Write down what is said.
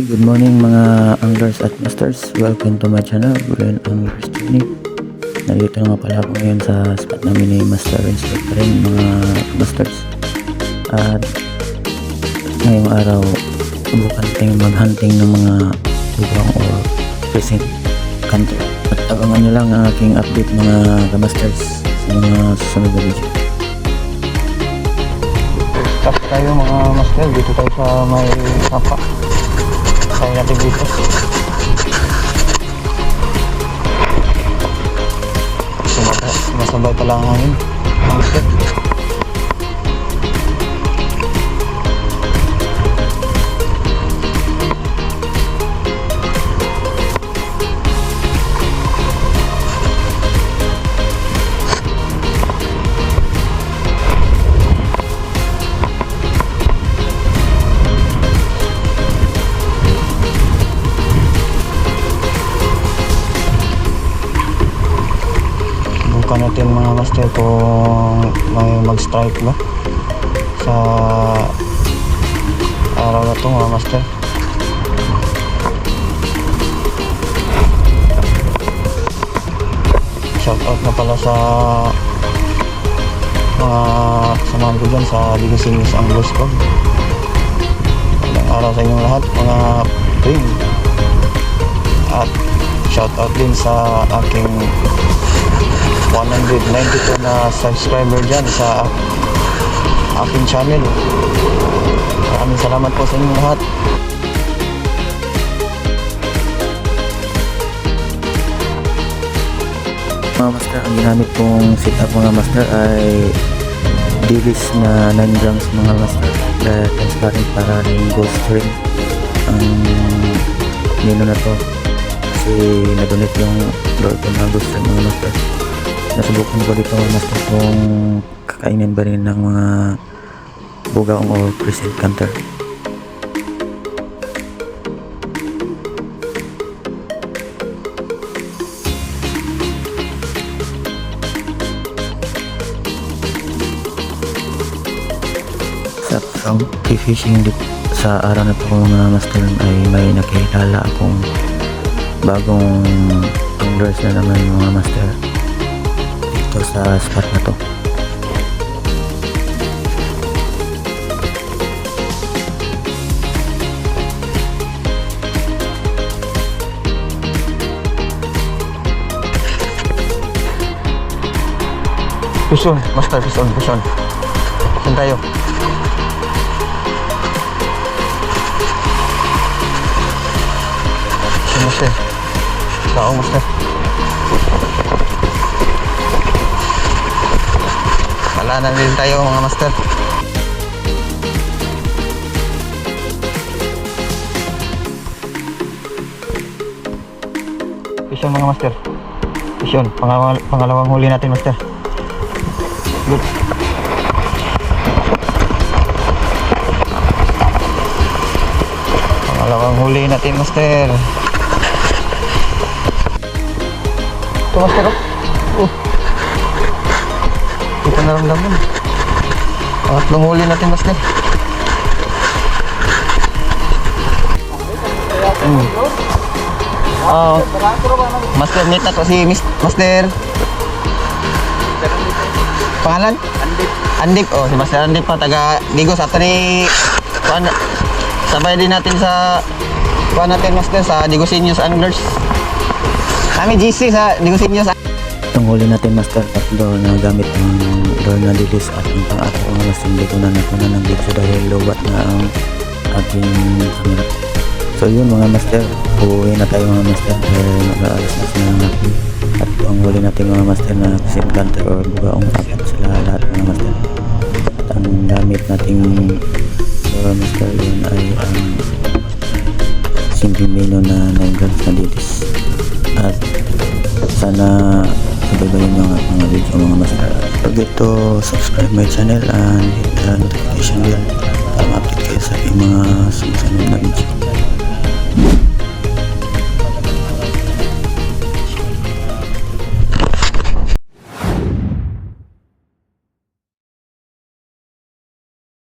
Good morning mga anglers at masters. Welcome to my channel, Bulan Anglers Journey. Nandito nga pala ako ngayon sa spot namin ni Master Instructor rin mga masters. At ngayong araw, subukan tayong mag-hunting ng mga lubang or fishing country. At abangan nyo lang ang aking update mga masters sa mga susunod na video. Stop tayo mga master, dito tayo sa may sapa. Tayo natin dito. Sumabay, sumasabay pala ang hangin. Mga Bukan natin mga master kung may mag-strike ba sa araw na to mga master. Shout out na pala sa mga samahan ko dyan sa Ligosinis Anglers Club. Magandang araw sa inyong lahat mga pring. At shout out din sa aking 192 na subscriber dyan sa aking channel. Maraming salamat po sa inyong lahat. Mga master, ang ginamit kong setup mga master ay Davis na 9 grams mga master na transparent para rin ghost ring ang nino na to kasi nadonate yung lord ko na ghost ring mga master nasubukan ko dito master kung kakainin ba rin ng mga bugaong or crescent counter sa fishing dip sa araw na to mga master ay may nakilala akong bagong anglers na naman mga master dito sa spot na to Puson, master, puson, puson. Saan tayo? Saan master? Saan master? Wala din tayo mga master. Puson mga master. Puson, pangalawang, pangalawang huli natin master. Good. Pangalawang huli natin, Master. Ito, Master, oh. Oh. Ito naramdaman. Pangatlong huli natin, Master. Hmm. Ah, Master, meet na to si Mis- Master. Pangalan? Andip. Andip. Oh, si Master Andip pa taga Digos ato ni kuan sabay din natin sa kuan natin Master sa Digosinos Anglers. Kami GC sa Digosinos. Itong huli natin master tatlo na gamit ang door na dilis at ang pang-ato mga master hindi ko na natuna ng video dahil lowbat na ang aking camera. So yun mga master uuwi na tayo mga master dahil mag-aalas na sila ng aking at ang huli natin mga master na sim counter or bugaong apat sila lahat mga master. At ang gamit nating mga master yun ay ang simple menu na 9 grams na dilis at sana forget to subscribe my channel and hit the notification bell para ma-update kayo sa aking mga susunod na video